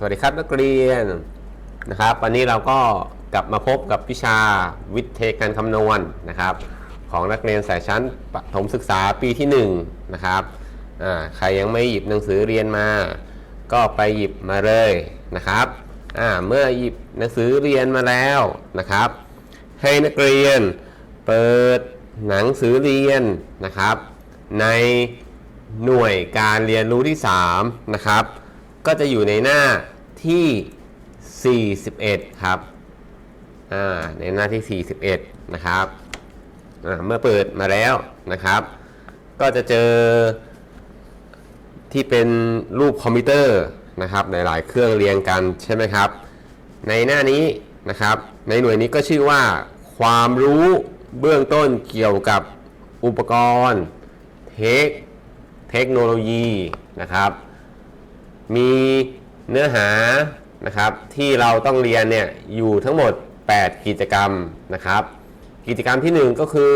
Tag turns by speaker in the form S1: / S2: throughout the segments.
S1: สวัสดีครับนักเรียนนะครับ วันนี้เราก็กลับมาพบกับวิชาวิทยาการคำนวณนะครับ ของนักเรียนสายชั้นประถมศึกษาปีที่1นะครับใครยังไม่หยิบหนังสือเรียนมา ก็ไปหยิบมาเลยนะครับเมื่อหยิบหนังสือเรียนมาแล้วนะครับ ให้นักเรียนเปิดหนังสือเรียนนะครับ ในหน่วยการเรียนรู้ที่ 3 นะครับ ก็จะอยู่ในหน้าที่ 41 ครับอ่าในหน้าที่ 41 นะครับอ่าเมื่อเปิดมาแล้วนะครับ ก็จะเจอที่เป็นรูปคอมพิวเตอร์นะครับหลายๆเครื่องเรียงกันใช่ไหมครับ ในหน้านี้นะครับ ในหน่วยนี้ก็ชื่อว่า ความรู้เบื้องต้นเกี่ยวกับอุปกรณ์ เทคเทคโนโลยีนะครับ มีเนื้อหานะครับที่เราต้องเรียนเนี่ยอยู่ทั้งหมด 8 กิจกรรมนะครับ กิจกรรมที่ 1 ก็คือ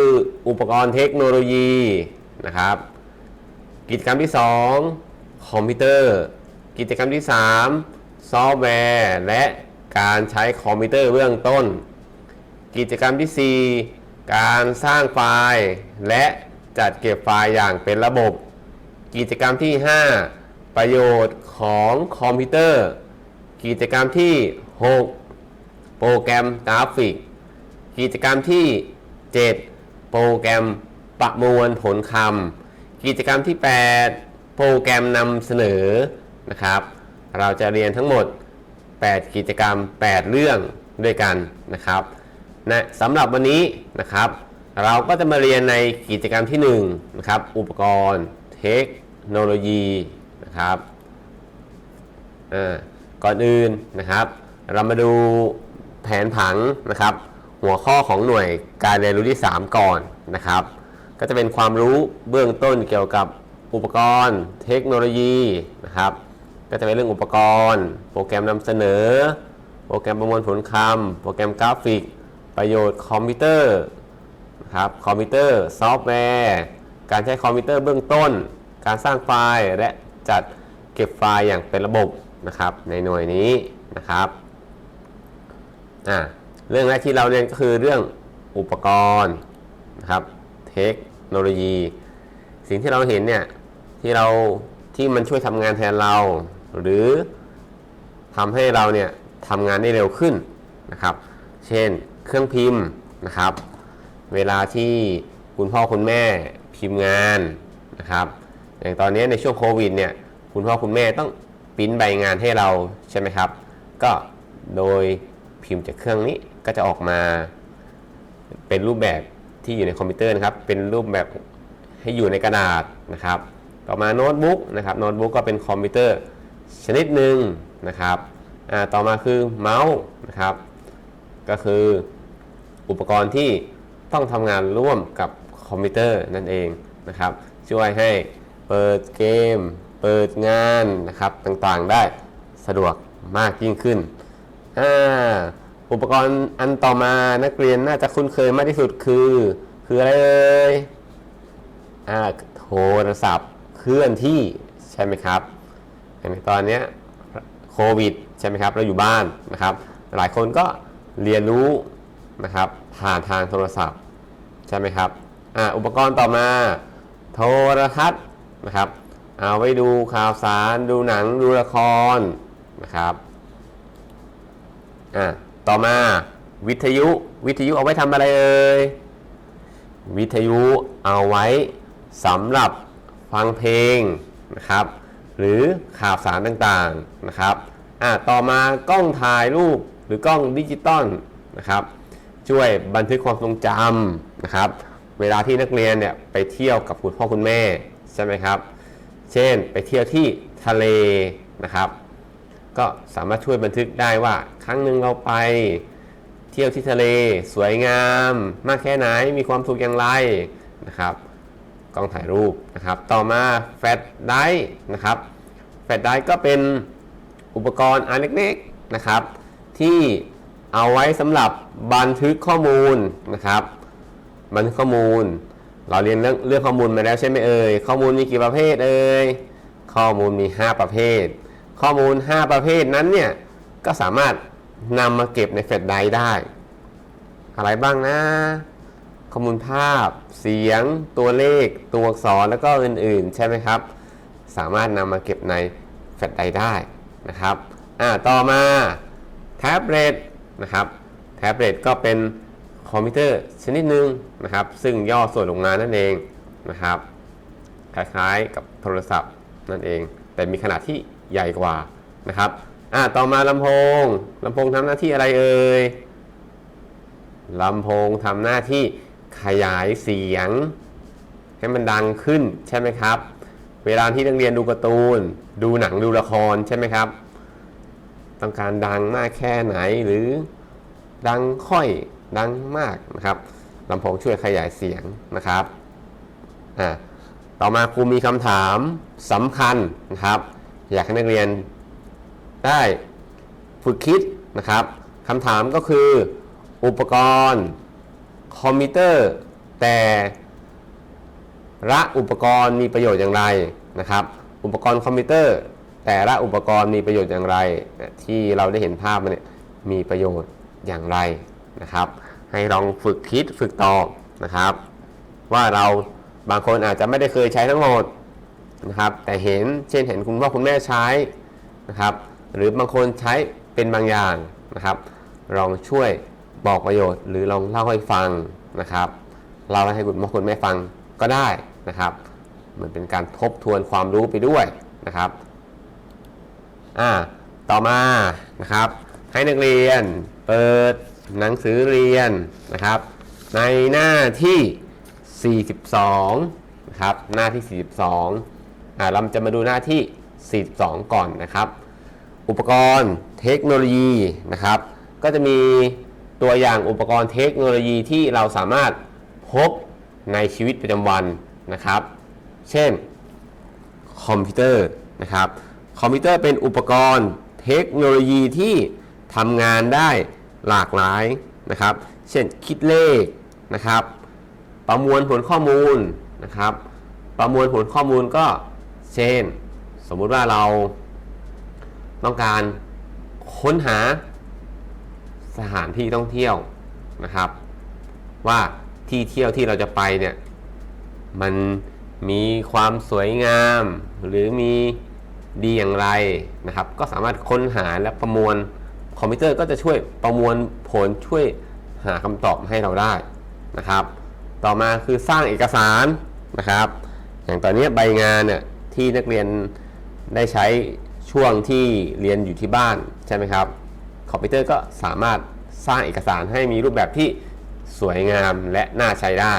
S1: อุปกรณ์เทคโนโลยีนะครับ กิจกรรมที่ 2 คอมพิวเตอร์ กิจกรรมที่ 3 ซอฟต์แวร์ และการใช้คอมพิวเตอร์เบื้องต้น กิจกรรมที่ 4 การสร้างไฟล์ และจัดเก็บไฟล์อย่างเป็นระบบ กิจกรรมที่ 5 ประโยชน์ของคอมพิวเตอร์ กิจกรรมที่ 6 โปรแกรมกราฟิก กิจกรรมที่ 7 โปรแกรมประมวลผลคำกิจกรรมที่ 8 โปรแกรมนำเสนอนะครับ เราจะเรียนทั้งหมด 8 กิจกรรม 8 เรื่องด้วยกันนะครับนะสำหรับวันนี้นะครับ เราก็จะมาเรียนในกิจกรรมที่1นะครับอุปกรณ์ เทคโนโลยี นะครับก่อนอื่นนะครับ เรามาดูแผนผังนะครับ หัวข้อของหน่วยการเรียนรู้ที่ 3 ก่อนนะครับ ก็จะเป็นความรู้เบื้องต้นเกี่ยวกับอุปกรณ์ เทคโนโลยีนะครับ ก็จะเป็นเรื่องอุปกรณ์ โปรแกรมนำเสนอ โปรแกรมประมวลผลคำโปรแกรมกราฟิก ประโยชน์คอมพิวเตอร์นะครับคอมพิวเตอร์ซอฟต์แวร์ การใช้คอมพิวเตอร์เบื้องต้น การสร้างไฟล์และ จัดเก็บไฟล์อย่างเป็นระบบนะครับในหน่วยนี้นะครับอ่าเรื่องแรกที่เราเรียนก็คือเรื่องอุปกรณ์นะครับเทคโนโลยี สิ่งที่เราเห็นเนี่ยที่เราที่มันช่วยทำงานแทนเรา หรือทำให้เราเนี่ยทำงานได้เร็วขึ้นนะครับ เช่นเครื่องพิมพ์นะครับ เวลาที่คุณพ่อคุณแม่พิมพ์งานนะครับ อย่างตอนนี้ในช่วงโควิดเนี่ยคุณพ่อคุณแม่ต้องปริ้นใบงานให้เราใช่ไหมครับ ก็โดยพิมพ์จากเครื่องนี้ก็จะออกมาเป็นรูปแบบที่อยู่ในคอมพิวเตอร์นะครับ เป็นรูปแบบให้อยู่ในกระดาษนะครับ ต่อมาโน้ตบุ๊กนะครับโน้ตบุ๊กก็เป็นคอมพิวเตอร์ชนิดหนึ่งนะครับต่อมาคือเมาส์นะครับ ก็คืออุปกรณ์ที่ต้องทำงานร่วมกับคอมพิวเตอร์นั่นเองนะครับ ช่วยให้ เปิดเกม เปิดงานนะครับต่างๆได้สะดวกมากยิ่งขึ้นอ่าอุปกรณ์อันต่อมานักเรียนน่าจะคุ้นเคยมากที่สุดคือ คืออะไรเอ่ยอ่าโทรศัพท์เคลื่อนที่ใช่ไหมครับเห็นตอนนี้โควิดใช่ไหมครับเราอยู่บ้านนะครับ หลายคนก็เรียนรู้นะครับผ่านทางโทรศัพท์ใช่ไหมครับอ่าอุปกรณ์ต่อมา โทรทัศน์ นะครับ เอาไว้ดูข่าวสารดูหนังดูละครนะครับอ่าต่อมาวิทยุวิทยุเอาไว้ทำอะไรเอ่ยวิทยุเอาไว้สำหรับฟังเพลงนะครับ หรือข่าวสารต่างๆนะครับอ่าต่อมากล้องถ่ายรูปหรือกล้องดิจิตอลนะครับช่วยบันทึกความทรงจำนะครับ เวลาที่นักเรียนเนี่ยไปเที่ยวกับคุณพ่อคุณแม่ ใช่ไหมครับ เช่นไปเที่ยวที่ทะเลนะครับ ก็สามารถช่วยบันทึกได้ว่า ครั้งหนึ่งเราไปเที่ยวที่ทะเล สวยงาม มากแค่ไหนมีความสุขอย่างไรนะครับกล้องถ่ายรูปนะครับ ต่อมาแฟลชไดร์นะครับแฟลชไดร์ก็เป็นอุปกรณ์อันเล็กๆนะครับ ที่เอาไว้สำหรับบันทึกข้อมูลนะครับ บันทึกข้อมูล เราเรียนเรื่องเรื่องข้อมูลมาแล้วใช่ไหมเอ่ยข้อมูลมีกี่ประเภทเอ่ยข้อมูลมี 5 ประเภท ข้อมูล 5 ประเภทนั้นเนี่ยก็สามารถนำมาเก็บในแฟลชไดร์ได้ อะไรบ้างนะ ข้อมูลภาพ เสียง ตัวเลข ตัวอักษรแล้วก็อื่นๆ ใช่ไหมครับ สามารถนำมาเก็บในแฟลชไดร์ได้นะครับอ่าต่อมาแท็บเล็ตนะครับแท็บเล็ตก็เป็น คอมพิวเตอร์ชนิดหนึ่งนะครับ ซึ่งย่อส่วนลงมานั่นเองนะครับ คล้ายๆกับโทรศัพท์นั่นเอง แต่มีขนาดที่ใหญ่กว่านะครับอ่าต่อมาลำโพงลำโพงทำหน้าที่อะไรเอ่ยลำโพงทำหน้าที่ขยายเสียง ให้มันดังขึ้นใช่ไหมครับ เวลาที่นักเรียนดูการ์ตูน ดูหนังดูละครใช่ไหมครับ ต้องการดังมากแค่ไหนหรือดังค่อย ดังมากนะครับลำโพงช่วยขยายเสียงนะครับอ่าต่อมาครูมีคำถามสำคัญนะครับ อยากให้นักเรียนได้ฝึกคิดนะครับคำถามก็คืออุปกรณ์คอมพิวเตอร์แต่ละอุปกรณ์มีประโยชน์อย่างไรนะครับ อุปกรณ์คอมพิวเตอร์ แต่ละอุปกรณ์มีประโยชน์อย่างไร ที่เราได้เห็นภาพมาเนี่ยมีประโยชน์อย่างไรนะครับ ให้ลองฝึกคิดฝึกตอบนะครับ ว่าเราบางคนอาจจะไม่ได้เคยใช้ทั้งหมดนะครับ แต่เห็นเช่นเห็นคุณพ่อคุณแม่ใช้นะครับ หรือบางคนใช้เป็นบางอย่างนะครับ ลองช่วยบอกประโยชน์ หรือลองเล่าให้ฟังนะครับเล่าให้คุณพ่อคุณแม่ฟังก็ได้นะครับเหมือนเป็นการทบทวนความรู้ไปด้วยนะครับอ่าต่อมานะครับ ให้นักเรียนเปิด หนังสือเรียนนะครับ ในหน้าที่ 42 นะครับ หน้าที่ 42อ่าเราจะมาดูหน้าที่ 42 ก่อนนะครับ อุปกรณ์เทคโนโลยีนะครับ ก็จะมีตัวอย่างอุปกรณ์เทคโนโลยีที่เราสามารถพบในชีวิตประจำวันนะครับ เช่น คอมพิวเตอร์นะครับ คอมพิวเตอร์เป็นอุปกรณ์เทคโนโลยีที่ทำงานได้ หลากหลายนะครับ เช่นคิดเลขนะครับ ประมวลผลข้อมูลนะครับ ประมวลผลข้อมูลก็เช่น สมมุติว่าเราต้องการค้นหาสถานที่ท่องเที่ยวนะครับ ว่าที่เที่ยวที่เราจะไปเนี่ยมันมีความสวยงาม หรือมีดีอย่างไรนะครับ ก็สามารถค้นหาและประมวล คอมพิวเตอร์ก็จะช่วยประมวลผลช่วยหาคำตอบให้เราได้นะครับ ต่อมาคือสร้างเอกสารนะครับ อย่างตอนนี้ใบงานเนี่ยที่นักเรียนได้ใช้ช่วงที่เรียนอยู่ที่บ้านใช่ไหมครับ คอมพิวเตอร์ก็สามารถสร้างเอกสารให้มีรูปแบบที่สวยงามและน่าใช้ได้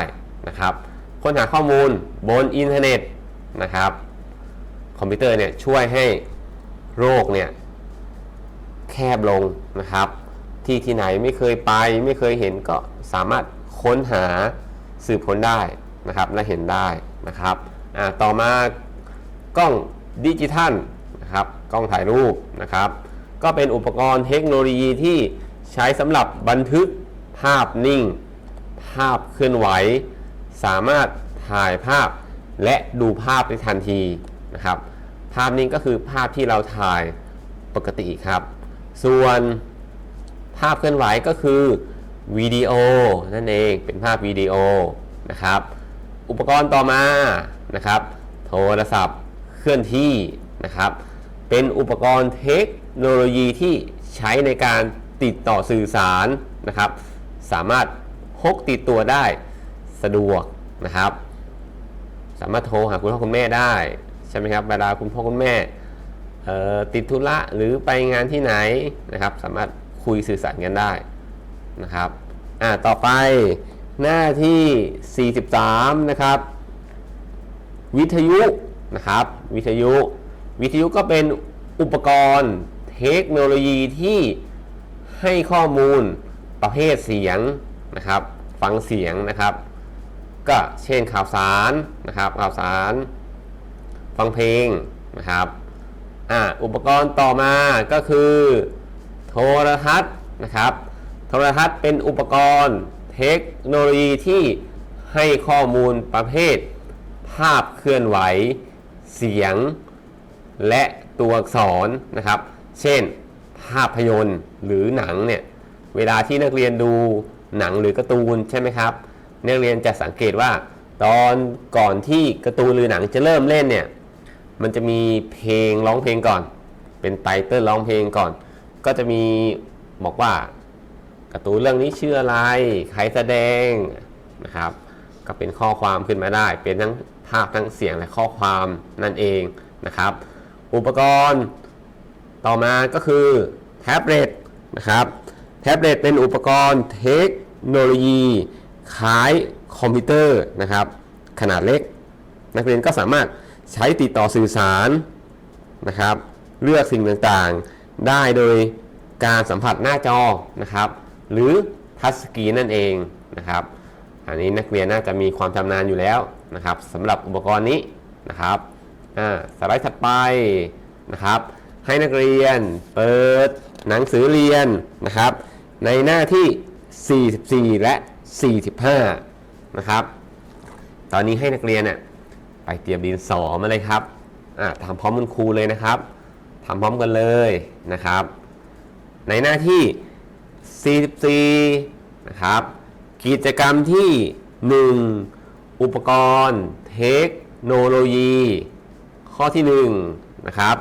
S1: นะครับ ค้นหาข้อมูลบนอินเทอร์เน็ตนะครับ คอมพิวเตอร์เนี่ยช่วยให้โรคเนี่ย แคบลงนะครับ ที่ที่ไหนไม่เคยไปไม่เคยเห็นก็สามารถค้นหาสืบค้นได้นะครับและเห็นได้นะครับต่อมากล้องดิจิทัลนะครับกล้องถ่ายรูปนะครับ ก็เป็นอุปกรณ์เทคโนโลยีที่ใช้สำหรับบันทึกภาพนิ่ง ภาพเคลื่อนไหว สามารถถ่ายภาพและดูภาพในทันทีนะครับ ภาพนิ่งก็คือภาพที่เราถ่ายปกติครับ ส่วนภาพเคลื่อนไหวก็คือวิดีโอนั่นเองเป็นภาพวิดีโอนะครับ อุปกรณ์ต่อมานะครับ โทรศัพท์เคลื่อนที่นะครับ เป็นอุปกรณ์เทคโนโลยีที่ใช้ในการติดต่อสื่อสารนะครับ สามารถพกติดตัวได้สะดวกนะครับ สามารถโทรหาคุณพ่อคุณแม่ได้ ใช่ไหมครับเวลาคุณพ่อคุณแม่ ติดธุระหรือไปงานที่ไหนนะครับ สามารถคุยสื่อสารกันได้นะครับอ่าต่อไปหน้าที่ 43 นะครับ วิทยุนะครับ วิทยุ วิทยุก็เป็นอุปกรณ์เทคโนโลยีที่ให้ข้อมูลประเภทเสียงนะครับ ฟังเสียงนะครับ ก็เช่นข่าวสารนะครับ ข่าวสาร ฟังเพลงนะครับ อ่าอุปกรณ์ต่อมาก็คือ โทรทัศน์นะครับ โทรทัศน์เป็นอุปกรณ์เทคโนโลยีที่ให้ข้อมูลประเภท ภาพเคลื่อนไหว เสียง และตัวอักษรนะครับ เช่น ภาพยนตร์หรือหนังเนี่ย เวลาที่นักเรียนดูหนังหรือการ์ตูนใช่ไหมครับ นักเรียนจะสังเกตว่า ตอนก่อนที่การ์ตูนหรือหนังจะเริ่มเล่นเนี่ย มันจะมีเพลงร้องเพลงก่อน เป็นไตเติ้ลร้องเพลงก่อน ก็จะมีบอกว่าการ์ตูนเรื่องนี้ชื่ออะไร ใครแสดงนะครับ ก็เป็นข้อความขึ้นมาได้ เป็นทั้งภาพทั้งเสียงและข้อความนั่นเองนะครับ อุปกรณ์ต่อมาก็คือแท็บเล็ตนะครับแท็บเล็ตเป็นอุปกรณ์เทคโนโลยีคล้ายคอมพิวเตอร์นะครับ ขนาดเล็ก นักเรียนก็สามารถ ใช้ติดต่อสื่อสารนะครับ เลือกสิ่งต่างๆ ได้โดยการสัมผัสหน้าจอนะครับ หรือทัชสกรีนนั่นเองนะครับ อันนี้นักเรียนน่าจะมีความชำนาญอยู่แล้วนะครับสำหรับอุปกรณ์นี้นะครับอ่าสไลด์ถัดไปนะครับ ให้นักเรียนเปิดหนังสือเรียนนะครับ ในหน้าที่ 44 และ 45 นะครับ ตอนนี้ให้นักเรียนเนี่ย ไปเตรียมดินสอมาเลยครับทำพร้อมคุณครูเลยนะครับทำพร้อมกันเลยนะครับ ในหน้าที่ 44 นะครับ กิจกรรมที่ 1 อุปกรณ์ เทคโนโลยี ข้อที่ 1 นะครับ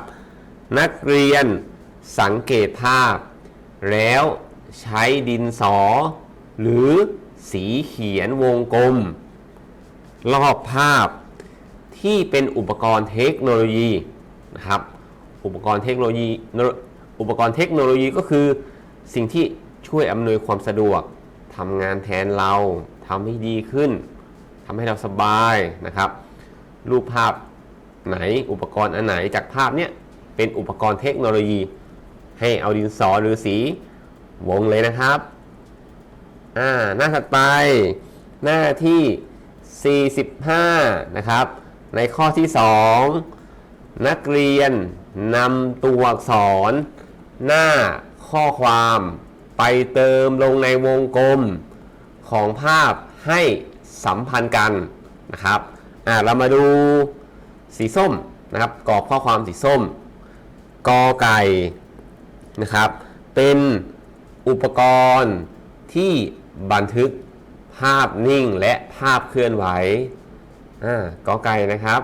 S1: นักเรียนสังเกตภาพ แล้วใช้ดินสอ หรือสีเขียนวงกลม รอบภาพ ที่เป็นอุปกรณ์เทคโนโลยีนะครับ อุปกรณ์เทคโนโลยี อุปกรณ์เทคโนโลยีก็คือ สิ่งที่ช่วยอำนวยความสะดวกทำงานแทนเราทำให้ดีขึ้นทำให้เราสบายนะครับ รูปภาพไหนอุปกรณ์อันไหนจากภาพเนี้ยเป็นอุปกรณ์เทคโนโลยี ให้เอาดินสอหรือสีวงเลยนะครับอ่าหน้าถัดไปหน้าที่ 45 นะครับ ในข้อที่ 2 นักเรียนนำตัวอักษร หน้าข้อความไปเติมลงในวงกลมของภาพให้สัมพันธ์กันนะครับอ่าเรามาดูสีส้มนะครับกรอบข้อความสีส้มกอไก่นะครับ เป็นอุปกรณ์ที่บันทึกภาพนิ่งและภาพเคลื่อนไหว อ่ากอไก่นะครับ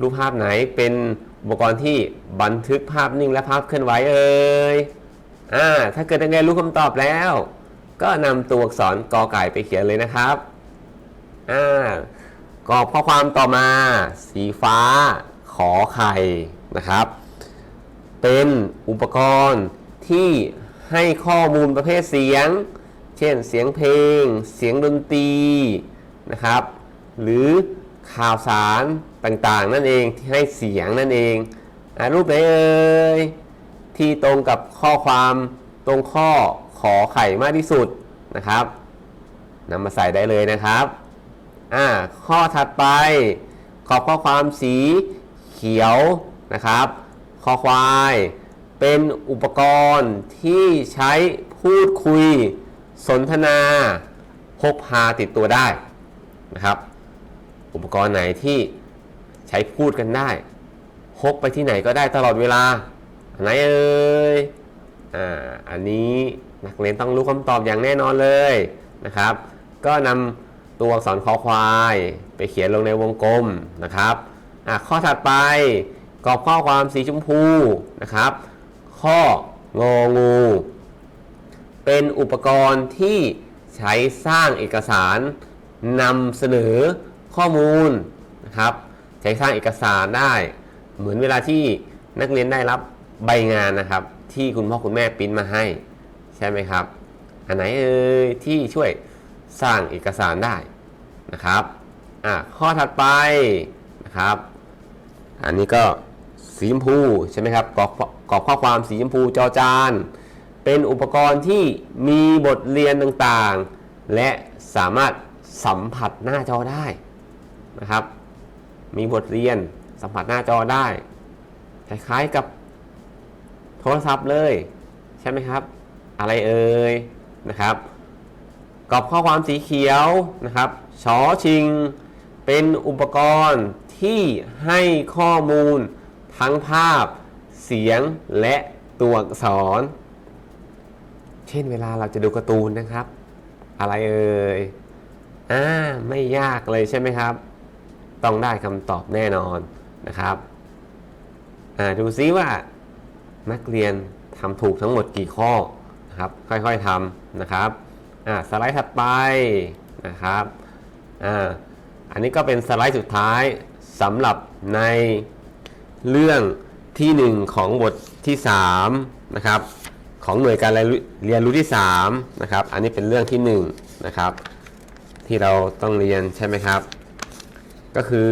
S1: รูปภาพไหนเป็นอุปกรณ์ที่บันทึกภาพนิ่งและภาพเคลื่อนไหวเอ่ยอ่าถ้าเกิดนักเรียนรู้คำตอบแล้ว ก็นำตัวอักษรกอไก่ไปเขียนเลยนะครับอ่ากรอบข้อความต่อมา สีฟ้า ขอไข่นะครับ เป็นอุปกรณ์ที่ให้ข้อมูลประเภทเสียง เช่นเสียงเพลง เสียงดนตรีนะครับ หรือข่าวสารต่างๆ นั่นเองที่ให้เสียงนั่นเองอรูปไหนเอ่ยที่ตรงกับข้อความตรงข้อขอไข่มากที่สุดนะครับนำมาใส่ได้เลยนะครับอ่าข้อถัดไป ขอบข้อความสีเขียวนะครับคอควาย เป็นอุปกรณ์ที่ใช้พูดคุย สนทนา พกพาติดตัวได้นะครับ อุปกรณ์ไหนที่ใช้พูดกันได้พกไปที่ไหนก็ได้ตลอดเวลาไหนเอ่ยอ่าอันนี้นักเรียนต้องรู้คำตอบอย่างแน่นอนเลยนะครับ ก็นำตัวอักษรคอควาย ไปเขียนลงในวงกลมนะครับอะข้อถัดไปกรอบข้อความสีชมพูนะครับ ข้ององู เป็นอุปกรณ์ที่ใช้สร้างเอกสารนำเสนอ ข้อมูลนะครับใช้สร้างเอกสารได้ เหมือนเวลาที่นักเรียนได้รับใบงานนะครับ ที่คุณพ่อคุณแม่ปริ้นมาให้ ใช่ไหมครับ อันไหนเอ่ยที่ช่วยสร้างเอกสารได้นะครับอะข้อถัดไปนะครับ อันนี้ก็สีชมพูใช่ไหมครับกรอบกรอบข้อความสีชมพูจอจานเป็นอุปกรณ์ที่มีบทเรียนต่างๆ และสามารถสัมผัสหน้าจอได้ นะครับ มีบทเรียนสัมผัสหน้าจอได้ คล้ายๆกับโทรศัพท์เลย ใช่ไหมครับ อะไรเอ่ยนะครับกรอบข้อความสีเขียวนะครับชอชิง เป็นอุปกรณ์ที่ให้ข้อมูลทั้งภาพ เสียงและตัวอักษร เช่นเวลาเราจะดูการ์ตูนนะครับ อะไรเอ่ยอ่าไม่ยากเลยใช่ไหมครับ ต้องได้คำตอบแน่นอนนะครับดูซิว่านักเรียนทำถูกทั้งหมดกี่ข้อนะครับ ค่อยๆทำนะครับสไลด์ถัดไปนะครับออันนี้ก็เป็นสไลด์สุดท้ายสำหรับในเรื่องที่ 1 ของบทที่3นะครับของหน่วยการเรียนรู้เรียนรู้ที่3นะครับ อันนี้เป็นเรื่องที่1นะครับที่เราต้องเรียนใช่ไหมครับ ก็คือ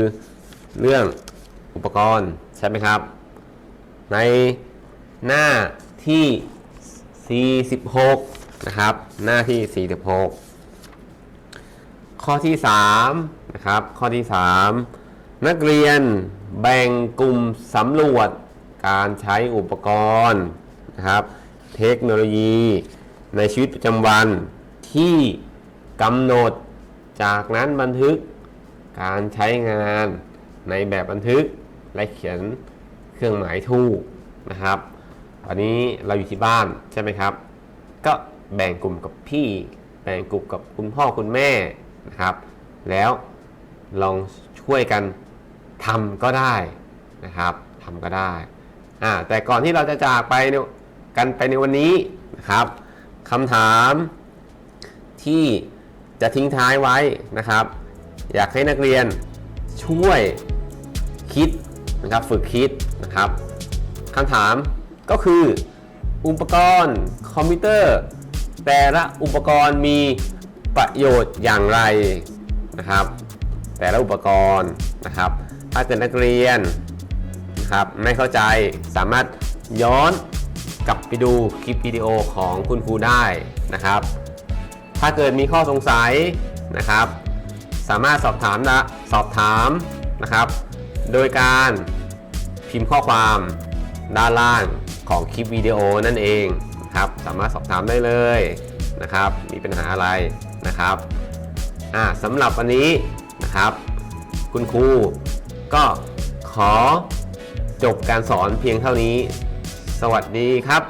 S1: เรื่องอุปกรณ์ใช่ไหมครับ ในหน้าที่ 46 นะครับ หน้าที่ 46 ข้อที่ 3 นะครับ ข้อที่ 3 นักเรียนแบ่งกลุ่มสำรวจการใช้อุปกรณ์นะครับ เทคโนโลยีในชีวิตประจำวันที่กำหนดจากนั้นบันทึก การใช้งานในแบบบันทึกและเขียนเครื่องหมายถูกนะครับวันนี้เราอยู่ที่บ้านใช่ไหมครับ ก็แบ่งกลุ่มกับพี่ แบ่งกลุ่มกับคุณพ่อคุณแม่นะครับ แล้วลองช่วยกันทำก็ได้นะครับทำก็ได้อ่าแต่ก่อนที่เราจะจากไปเนี่ยกันไปในวันนี้นะครับคำถามที่จะทิ้งท้ายไว้นะครับ อยากให้นักเรียนช่วยคิดนะครับฝึกคิดนะครับคำถามก็คืออุปกรณ์คอมพิวเตอร์ แต่ละอุปกรณ์มีประโยชน์อย่างไรนะครับ แต่ละอุปกรณ์นะครับ ถ้าเกิดนักเรียนนะครับไม่เข้าใจสามารถย้อนกลับไปดูคลิปวิดีโอของคุณครูได้นะครับ ถ้าเกิดมีข้อสงสัยนะครับ สามารถสอบถามนะสอบถามนะครับ โดยการพิมพ์ข้อความด้านล่างของคลิปวิดีโอนั่นเองครับสามารถสอบถามได้เลยนะครับ มีปัญหาอะไรนะครับอ่าสำหรับวันนี้นะครับ คุณครูก็ขอจบการสอนเพียงเท่านี้ สวัสดีครับ